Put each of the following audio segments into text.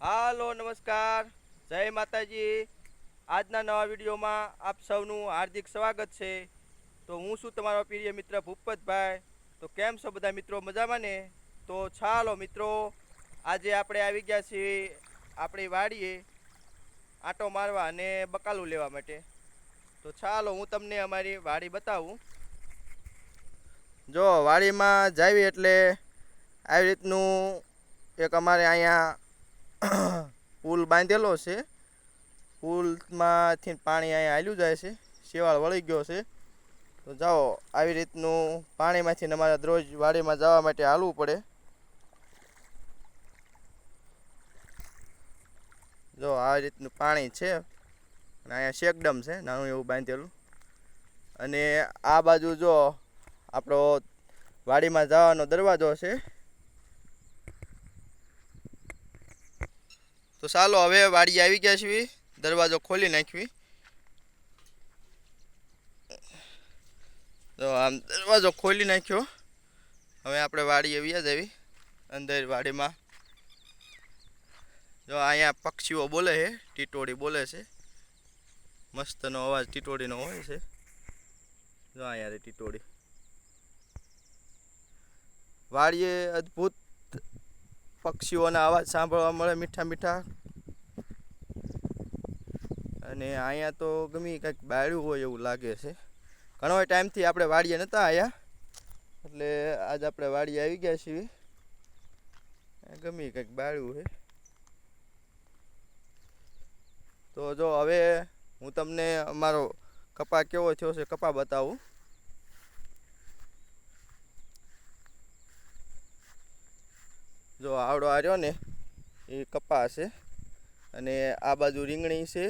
હાલો, નમસ્કાર. જય માતાજી. આજના નવા વિડીયોમાં આપ સૌનું હાર્દિક સ્વાગત છે. તો હું છું તમારો પ્રિય મિત્ર ભૂપતભાઈ. તો કેમ છો બધા મિત્રો? મજામાં ને? તો ચાલો મિત્રો, આજે આપણે આવી ગયા છીએ આપણી વાડીએ આંટો મારવા અને બકાલું લેવા માટે. તો ચાલો હું તમને અમારી વાડી બતાવું. જો વાડીમાં જાવી એટલે આવી રીતનું એક અમારે અહીંયા પુલ બાંધેલો છે. પુલમાંથી પાણી અહીંયા હાલ્યું જાય છે. શેવાળ વળી ગયો છે. તો જાઓ, આવી રીતનું પાણીમાંથી અમારે દરરોજ વાડીમાં જવા માટે હાલવું પડે. જો, આવી રીતનું પાણી છે. અને અહીંયા શેકડમ છે, નાનું એવું બાંધેલું. અને આ બાજુ જો આપણો વાડીમાં જવાનો દરવાજો છે. તો ચાલો, હવે વાડી આવી ગયા છીએ. દરવાજો ખોલી નાખવી. તો આમ દરવાજો ખોલી નાખ્યો. હવે આપણે વાડીએ વ્યા જવી અંદર વાડીમાં. જો અહીંયા પક્ષીઓ બોલે છે ટીટોડી બોલે છે. મસ્તનો અવાજ ટીટોળીનો હોય છે. જો અહીંયા રે ટીટોડી વાડીએ અદ્ભુત પક્ષીઓના અવાજ સાંભળવા મળે મીઠા મીઠા. અને અહીંયા તો ગમે કંઈક બાળ્યું હોય એવું લાગે છે. ઘણો ટાઈમથી આપણે વાડીએ નહોતા આવ્યા એટલે આજ આપણે વાડીએ આવી ગયા છીએ. ગમે કંઈક બાળ્યું છે. તો જો હવે હું તમને અમારો કપા કેવો થયો છે કપા બતાવું. જો આવડો આ રહ્યો ને, એ કપા છે. અને આ બાજુ રીંગણી છે,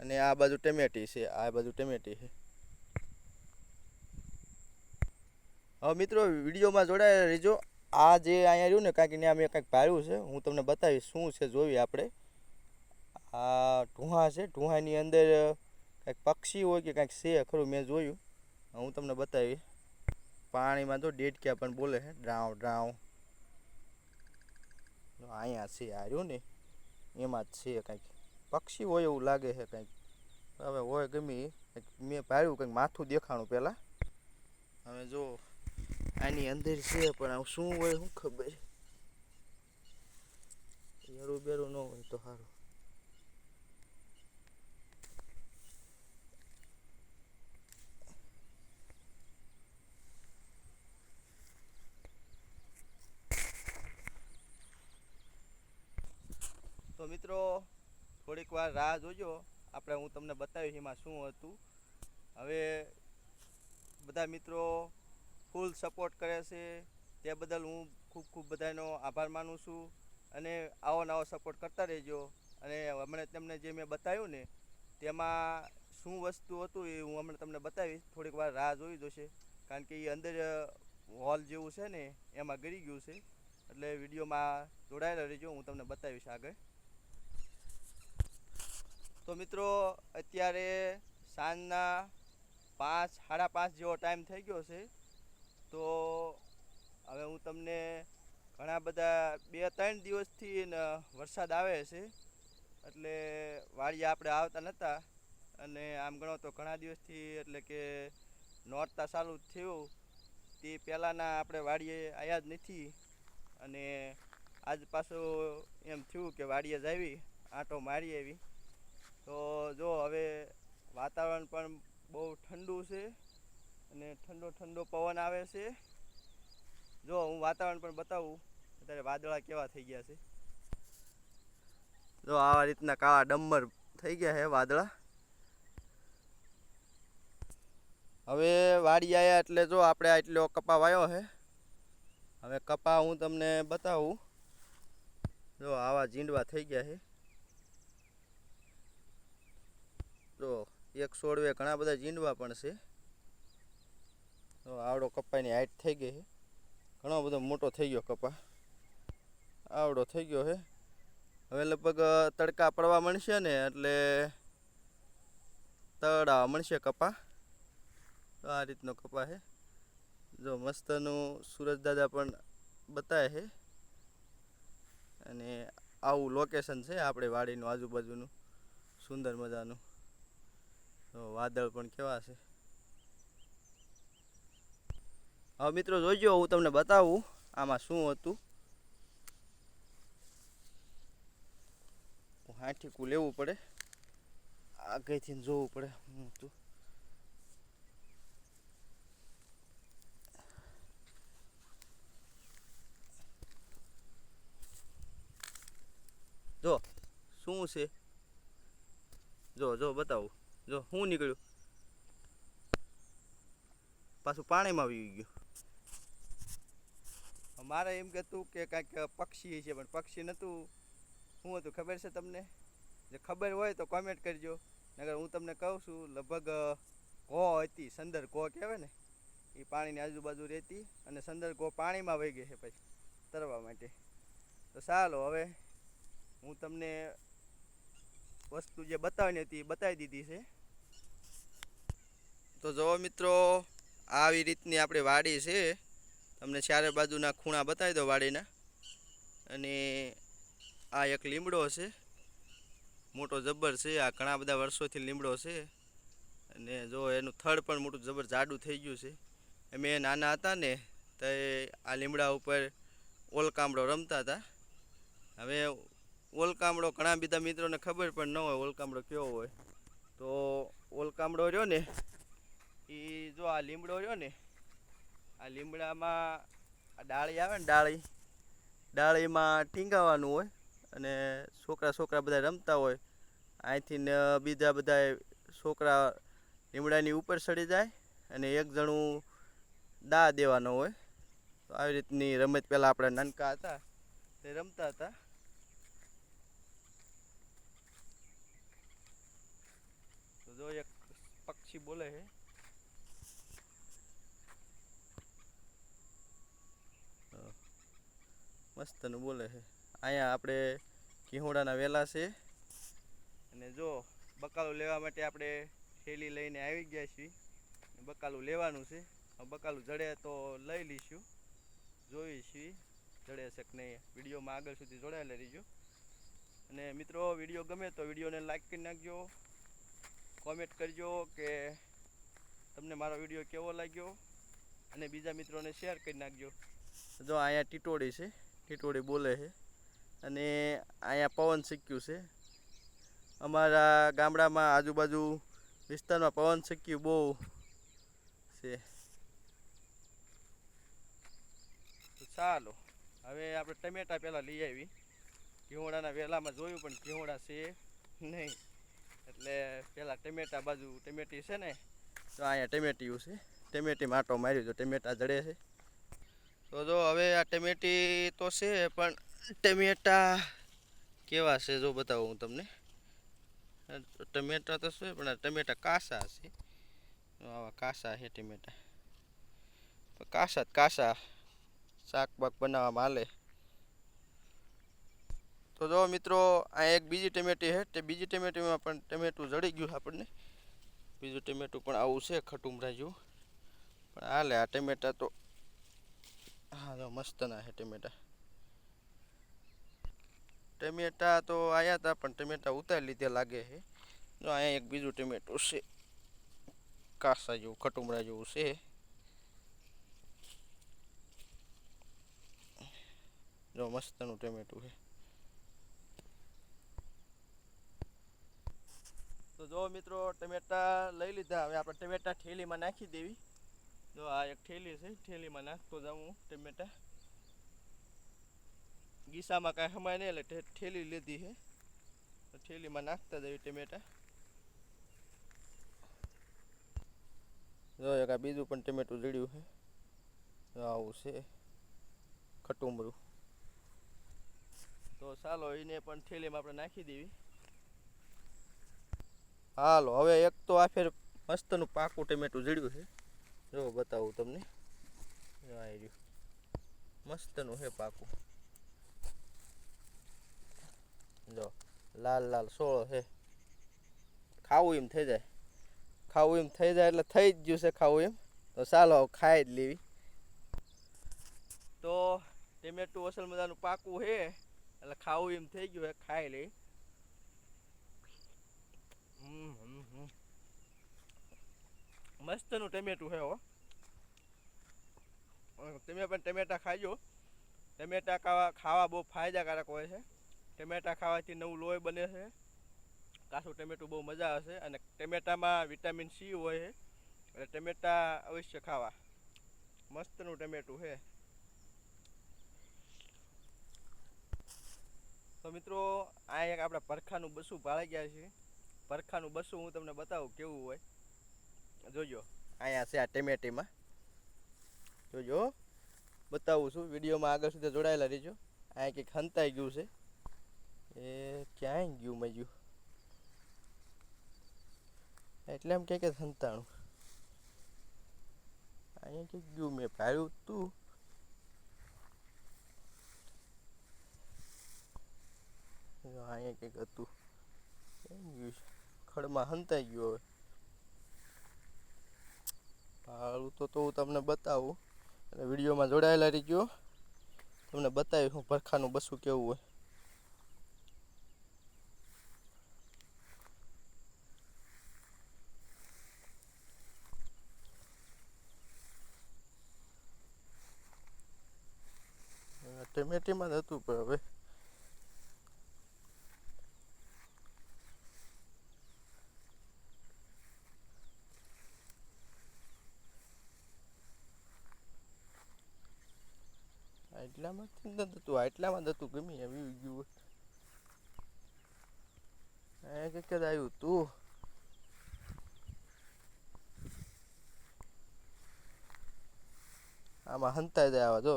અને આ બાજુ ટમેટી છે, આ બાજુ ટમેટી છે. હવે મિત્રો, વિડીયોમાં જોડાયેલા રહેજો. આ જે અહીંયા રહ્યું ને, કાંઈક ત્યાં મેં કાંઈક ભાડ્યું છે, હું તમને બતાવીશ શું છે જોઈએ આપણે. આ ઢૂંહા છે ઢૂંહાની અંદર કાંઈક પક્ષી હોય કે કાંઈક છે, ખરું મેં જોયું. હું તમને બતાવીશ. પાણીમાં તો ડેડક્યા પણ બોલે છે ડ્રાવ જો અહીંયા છે હાર્યું ને, એમાં જ છે કંઈક. પક્ષી હોય એવું લાગે છે કંઈક. હવે હોય ગમી મેં પાડ્યું કંઈક માથું દેખાણું પહેલાં. હવે જો આની અંદર છે, પણ આવું શું હોય શું ખબર? એરું બેરું ન હોય તો સારું મિત્રો, થોડીક વાર રાહ જોજો. આપણે હું તમને બતાવીશ એમાં શું હતું. હવે બધા મિત્રો ફૂલ સપોર્ટ કરે છે. તે બદલ હું ખૂબ ખૂબ બધાનો આભાર માનું છું. અને આવો નવો સપોર્ટ કરતા રહેજો. અને હમણાં તમને જે મેં બતાવ્યું ને, તેમાં શું વસ્તુ હતું એ હું હમણાં તમને બતાવીશ. થોડીક વાર રાહ જોઈ જોશે. કારણ કે એ અંદર હોલ જેવું છે ને, એમાં ગરી ગયું છે. એટલે વિડીયોમાં જોડાયેલા રહેજો. હું તમને બતાવીશ આગળ. તો મિત્રો, અત્યારે સાંજના પાંચ, સાડા પાંચ જેવો ટાઈમ થઈ ગયો છે. તો હવે હું તમને ઘણા બધા બે, ત્રણ દિવસથી વરસાદ આવે છે. એટલે વાડીએ આપણે આવતા નહોતા અને આમ ગણો તો ઘણા દિવસથી એટલે કે નોરતા ચાલુ થયું. તે પહેલાંના આપણે વાડીએ આવ્યા જ નથી. અને આજ પાછું એમ થયું કે વાડીએ જ આવી, આંટો મારી આવી. તો જો હવે વાતાવરણ પણ બહુ ઠંડુ છે અને ઠંડો ઠંડો પવન આવે છે. જો હું વાતાવરણ પણ બતાવું, અત્યારે વાદળા કેવા થઈ ગયા છે. જો આવા રીતના કાળા ડમ્બર થઈ ગયા છે વાદળા. હવે વાડી આવ્યા એટલે જો આપણે આટલો કપા વાયો છે. હવે કપા હું તમને બતાવું. જો આવા જીંડવા થઈ ગયા છે. જો, એક છોડવે ઘણા બધા ઝીંડવા પણ છે. તો આવડો કપાની હાઈટ થઈ ગઈ છે. ઘણો બધો મોટો થઈ ગયો કપા. આવડો થઈ ગયો છે. હવે લગભગ તડકા પડવા મળશે ને એટલે તળાવા મળશે કપા. તો આ રીતનો કપા છે. જો મસ્તનું સુરજ દાદા પણ બતાવે છે. અને આવું લોકેશન છે આપણે વાડીનું આજુબાજુનું. સુંદર મજાનું. તો વાદળ પણ કેવા છે? હવે મિત્રો જોઈજો હું તમને બતાવું આમાં શું હતું. હાંઠીકું લેવું પડે. આગળથી જોવું પડે હું હતું. જો, શું છે? જો જો, બતાવું. જો હું નીકળ્યું? પાછું પાણીમાં આવી ગયું. મારે એમ કહેતું કે કાંઈક પક્ષી છે પણ પક્ષી નહોતું. શું હતું ખબર છે તમને? જે ખબર હોય તો કોમેન્ટ કરજો. નગર હું તમને કહું છું, લગભગ ગો હતી, સંદર ઘો કહેવાય ને, એ પાણીની આજુબાજુ રહેતી અને સંદર ઘો પાણીમાં વહી ગઈ છે પછી, તરવા માટે. તો ચાલો હવે હું તમને વસ્તુ જે બતાવવાની હતી એ બતાવી દીધી છે. તો જો મિત્રો, આવી રીતની આપણે વાડી છે. તમને ચારે બાજુના ખૂણા બતાવી દો વાડીના. અને આ એક લીમડો છે. મોટો જબ્બર છે. આ ઘણા બધા વર્ષોથી લીમડો છે. અને જો એનું થડ પણ મોટું જબર જાડું થઈ ગયું છે. અમે નાના હતા ને, તો આ લીમડા ઉપર ઓલકામડો રમતા હતા. હવે ઓલકામડો ઘણા બધા મિત્રોને ખબર પણ ન હોય ઓલકામડો કેવો હોય. તો ઓલકામડો રહ્યો ને એ જો આ લીમડો રહ્યો ને, આ લીમડામાં આ ડાળી આવે ને ડાળી, ડાળીમાં ટીંગાવાનું હોય અને છોકરા છોકરા બધા રમતા હોય અહીંથી ને બીજા બધા છોકરા લીમડાની ઉપર ચડી જાય અને એક જણું દા દેવાનો હોય. તો આવી રીતની રમત પહેલાં આપણે નાનકા હતા, તે રમતા હતા. તો જો એક પક્ષી બોલે છે. મસ્તનું બોલે છે. અહીંયા આપણે કિહોડાના વેલા છે. અને જો બકાલું લેવા માટે આપણે થેલી લઈને આવી ગયા છીએ. બકાલું લેવાનું છે. બકાલું જડે તો લઈ લઈશું. જોઈ છીએ. જડે છે કે નહીં. વિડીયોમાં આગળ સુધી જોડાયેલા રહીજો. અને મિત્રો, વીડિયો ગમે તો વિડીયોને લાઈક કરી નાખજો. કોમેન્ટ કરજો કે તમને મારો વીડિયો કેવો લાગ્યો? અને બીજા મિત્રોને શેર કરી નાખજો. જો અહીંયા ટીટોડી છે. ટીટોડી બોલે છે. અને અહીંયા પવન શીખ્યું છે. અમારા ગામડામાં આજુબાજુ વિસ્તારમાં પવન શીખ્યું બહુ છે. ચાલો, હવે આપણે ટમેટા પહેલાં લઈ આવી. ઘીવડાના વેલામાં જોયું પણ ઘીવડા છે નહીં. એટલે પહેલાં ટમેટા બાજુ, ટમેટી છે ને, તો અહીંયા ટમેટીયું છે. ટમેટી માટો માર્યું તો ટમેટા જડે છે. તો જો હવે આ ટમેટી તો છે, પણ ટમેટા કેવા છે જો બતાવું હું તમને. ટમેટા તો છે, પણ ટમેટા કાસા છે. આવા કાસા છે ટમેટા. કાસા જ કાસા શાકબાક બનાવવામાં હાલે તો જો મિત્રો, આ એક બીજી ટમેટી છે, તે બીજી ટમેટીમાં પણ ટમેટું જડી ગયું આપણને. બીજું ટમેટું પણ આવું છે ખટુમરા જેવું પણ હાલે, આ ટમેટા તો હા જો મસ્તના છે ટમેટા ટમેટા તો આવ્યા હતા પણ ટમેટા ઉતારી લીધે લાગે છે જો અહીંયા એક બીજું ટમેટું છે કાસા જેવું ખટુમરા જેવું છે જો મસ્તનું ટમેટું છે તો જો મિત્રો ટમેટા લઈ લીધા હવે આપણે ટમેટા ઠેલીમાં નાખી દેવી. જો આ એક ઠેલી છે ઠેલીમાં નાખતો જાઉં ટમેટા. ગીસામાં કાંઈ હમાય નહીં એટલે ઠેલી લીધી છે. ઠેલીમાં નાખતા જઈએ ટમેટા. જો એક આ બીજું પણ ટમેટું જડ્યું છે. આવું છે. ખટુમરું તો ચાલો એને પણ ઠેલીમાં આપણે નાખી દેવી. હાલો, હવે એક તો આ ફેર મસ્તનું પાકું ટમેટું જડ્યું છે. જો બતાવું તમને. આવી રહ્યું. મસ્તનું છે પાકું. જો લાલ લાલ સોળો હે ખાવું એમ થઈ જાય. ખાવું એમ થઈ જાય એટલે થઈ જ ગયું છે ખાવું એમ. તો ચાલો ખાઈ જ લેવી. તો ટેમેટું અસલ મજાનું પાકું છે. એટલે ખાવું એમ થઈ ગયું હે ખાઈ હમ, હમ. મસ્તનું ટમેટું છે હો. તમે પણ ટમેટા ખાજો. ટમેટા ખાવા ખાવા બહુ ફાયદાકારક હોય છે. ટમેટા ખાવાથી નવું લોહી બને છે. કાચું ટમેટું બહુ મજા આવશે અને ટમેટામાં વિટામિન સી હોય છે. એટલે ટમેટા અવશ્ય ખાવા. મસ્તનું ટમેટું છે. તો મિત્રો, આ એક આપણે પરખાનું બસું ભાળી ગયા છે પરખાનું બસું હું તમને બતાવું કેવું હોય. જોજો. અહીંયા છે આ ટેમેટીમાં. જોજો. બતાવું છું. વિડીયોમાં આગળ સુધી જોડાયેલા રહીજો. અહીંયા કંઈક હંતાઈ ગયું છે. એ ક્યાંય ગયું મજ્યું? એટલે એમ કે કે સંતાણું અહીંયા કંઈક ગયું મેં. પાડ્યું તું. અહીંયા કંઈક હતું. ગયું? ખડમાં હંતાઈ ગયું હવે. ભાડું તો તો હું તમને બતાવું. અને વિડીયોમાં જોડાયેલા રહીજો. તમને બતાવીશ હું પરખાનું બસું કેવું હોય. ટમેટીમાં જ હતું પણ હવે. આટલામાં જ નથી થતું આટલામાં થતું, ગમે આવી ગયું અહીંયા કે કદ આવ્યું તું. આમાં હંતાઈ જાય આવા, જો,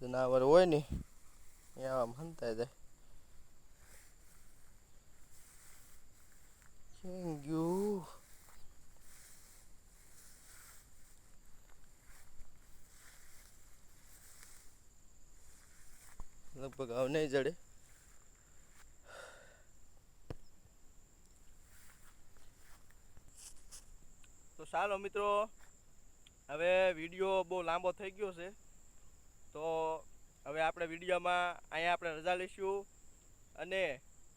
જનાવર હોય ને, એ આમાં હંતાઈ જાય. Thank ગયું? લગભગ નહીં જડે. તો ચાલો મિત્રો, હવે વીડિયો બહુ લાંબો થઈ ગયો છે. તો હવે આપણે વિડીયોમાં અહીંયા આપણે રજા લઈશું અને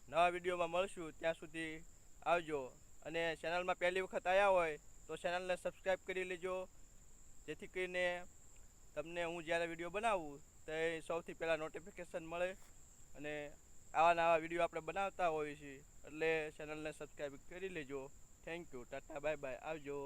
નવા વિડીયોમાં મળશું. ત્યાં સુધી આવજો. અને ચેનલમાં પહેલી વખત આવ્યા હોય તો ચેનલને સબસ્ક્રાઈબ કરી લેજો. જેથી કરીને તમને હું જ્યારે વીડિયો બનાવું તે સૌથી પહેલાં નોટિફિકેશન મળે અને આવા નવા વીડિયો આપણે બનાવતા હોઈએ છીએ. એટલે ચેનલને સબસ્ક્રાઈબ કરી લેજો. Thank you tata bye bye આવજો.